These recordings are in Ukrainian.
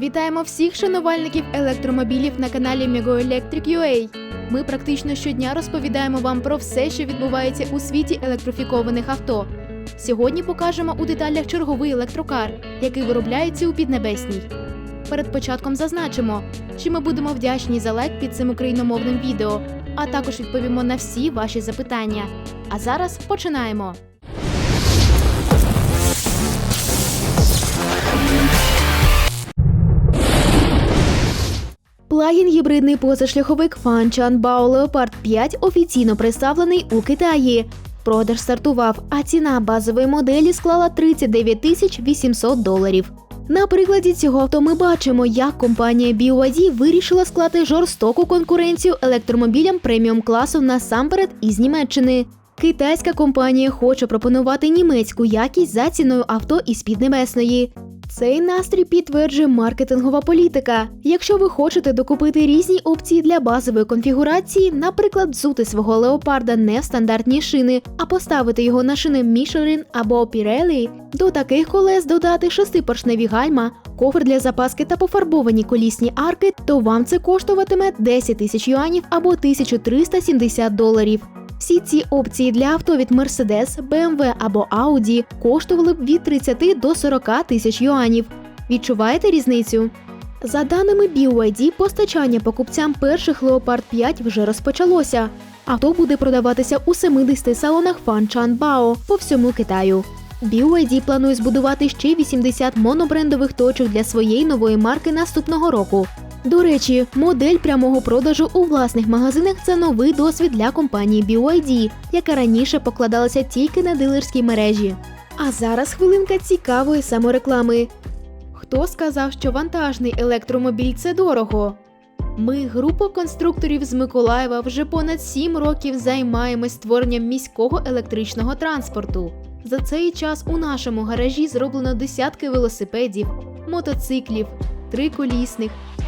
Вітаємо всіх шанувальників електромобілів на каналі MegoElectric.ua. Ми практично щодня розповідаємо вам про все, що відбувається у світі електрифікованих авто. Сьогодні покажемо у деталях черговий електрокар, який виробляється у Піднебесній. Перед початком зазначимо, що ми будемо вдячні за лайк під цим україномовним відео, а також відповімо на всі ваші запитання. А зараз починаємо. Плагін гібридний позашляховик Fanchan Bao Leopard 5 офіційно представлений у Китаї. Продаж стартував, а ціна базової моделі склала 39 тисяч 800 доларів. На прикладі цього авто ми бачимо, як компанія BYD вирішила склати жорстоку конкуренцію електромобілям преміум класу насамперед із Німеччини. Китайська компанія хоче пропонувати німецьку якість за ціною авто із Піднебесної. Цей настрій підтверджує маркетингова політика. Якщо ви хочете докупити різні опції для базової конфігурації, наприклад, взути свого леопарда не в стандартні шини, а поставити його на шини Michelin або Pirelli, до таких колес додати шестипоршневі гальма, ковр для запаски та пофарбовані колісні арки, то вам це коштуватиме 10 тисяч юанів або 1370 доларів. Всі ці опції для авто від Mercedes, BMW або Audi коштували б від 30 до 40 тисяч юанів. Відчуваєте різницю? За даними BYD, постачання покупцям перших Leopard 5 вже розпочалося. Авто буде продаватися у 70 салонах Bao по всьому Китаю. BYD планує збудувати ще 80 монобрендових точок для своєї нової марки наступного року. До речі, модель прямого продажу у власних магазинах це новий досвід для компанії BYD, яка раніше покладалася тільки на дилерській мережі. А зараз хвилинка цікавої самореклами. Хто сказав, що вантажний електромобіль це дорого? Ми, група конструкторів з Миколаєва, вже понад 7 років займаємось створенням міського електричного транспорту. За цей час у нашому гаражі зроблено десятки велосипедів, мотоциклів, триколісних,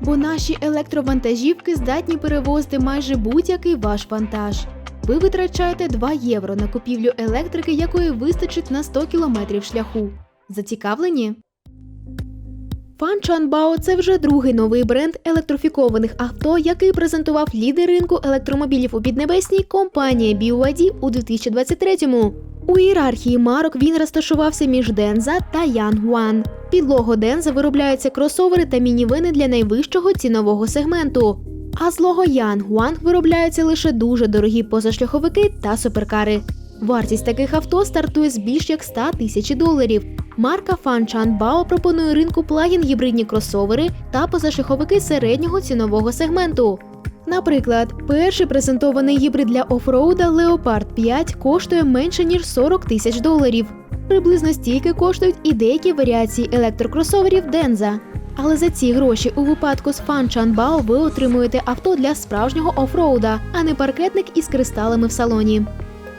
Бо наші електровантажівки здатні перевозити майже будь-який ваш вантаж. Ви витрачаєте 2 євро на купівлю електрики, якої вистачить на 100 кілометрів шляху. Зацікавлені? Фанчанбао це вже другий новий бренд електрифікованих авто, який презентував лідер ринку електромобілів у Піднебесній компанія BYD у 2023-му. У ієрархії марок він розташувався між Денза та Янгуан. Під лого Денза виробляються кросовери та мінівини для найвищого цінового сегменту. А з лого Янгуан виробляються лише дуже дорогі позашляховики та суперкари. Вартість таких авто стартує з більш як 100 тисяч доларів. Марка Fanchan Bao пропонує ринку плагін гібридні кросовери та позашляховики середнього цінового сегменту. Наприклад, перший презентований гібрид для офроуда Leopard 5 коштує менше ніж 40 тисяч доларів. Приблизно стільки коштують і деякі варіації електрокросоверів Denza. Але за ці гроші у випадку з Fanchan Bao ви отримуєте авто для справжнього офроуда, а не паркетник із кристалами в салоні.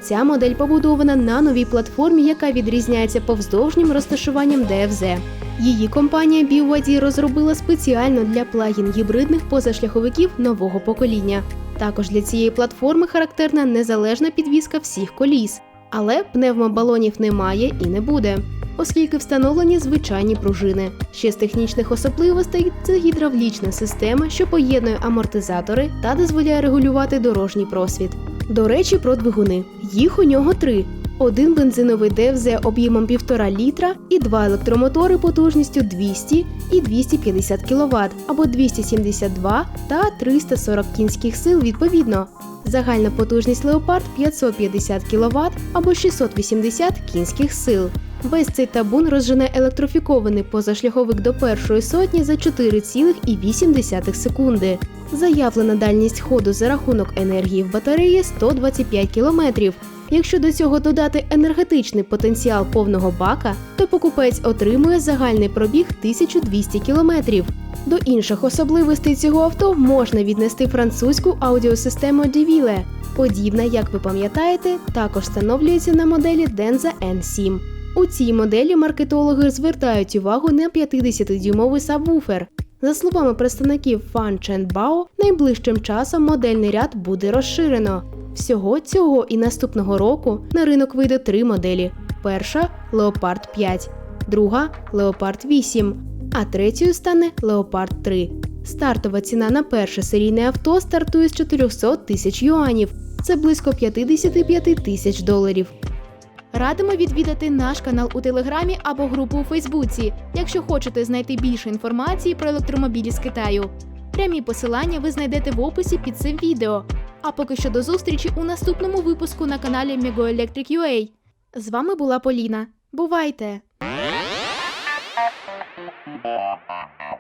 Ця модель побудована на новій платформі, яка відрізняється повздовжнім розташуванням DFZ. Її компанія BYD розробила спеціально для плагін гібридних позашляховиків нового покоління. Також для цієї платформи характерна незалежна підвізка всіх коліс, але пневмобалонів немає і не буде, оскільки встановлені звичайні пружини. Ще з технічних особливостей це гідравлічна система, що поєднує амортизатори та дозволяє регулювати дорожній просвіт. До речі, про двигуни. Їх у нього три: один бензиновий ДФЗ об'ємом 1,5 літра і два електромотори потужністю 200 і 250 кВт або 272 та 340 кінських сил відповідно. Загальна потужність Леопард 550 кВт або 680 кінських сил. Весь цей табун розжене електрифікований позашляховик до першої сотні за 4,8 секунди. Заявлена дальність ходу за рахунок енергії в батареї 125 км. Якщо до цього додати енергетичний потенціал повного бака, то покупець отримує загальний пробіг 1200 км. До інших особливостей цього авто можна віднести французьку аудіосистему Deville. Подібна, як ви пам'ятаєте, також встановлюється на моделі Denza N7. У цій моделі маркетологи звертають увагу на 50-дюймовий сабвуфер. За словами представників Fan Bao, найближчим часом модельний ряд буде розширено. Всього цього і наступного року на ринок вийде три моделі: перша Leopard 5, друга Leopard 8, а третьою стане Leopard 3. Стартова ціна на перше серійне авто стартує з 400 тисяч юанів. Це близько 55 тисяч доларів. Радимо відвідати наш канал у Телеграмі або групу у Фейсбуці, якщо хочете знайти більше інформації про електромобілі з Китаю. Прямі посилання ви знайдете в описі під цим відео. А поки що до зустрічі у наступному випуску на каналі Mego Electric UA. З вами була Поліна. Бувайте! Ha ha ha ha.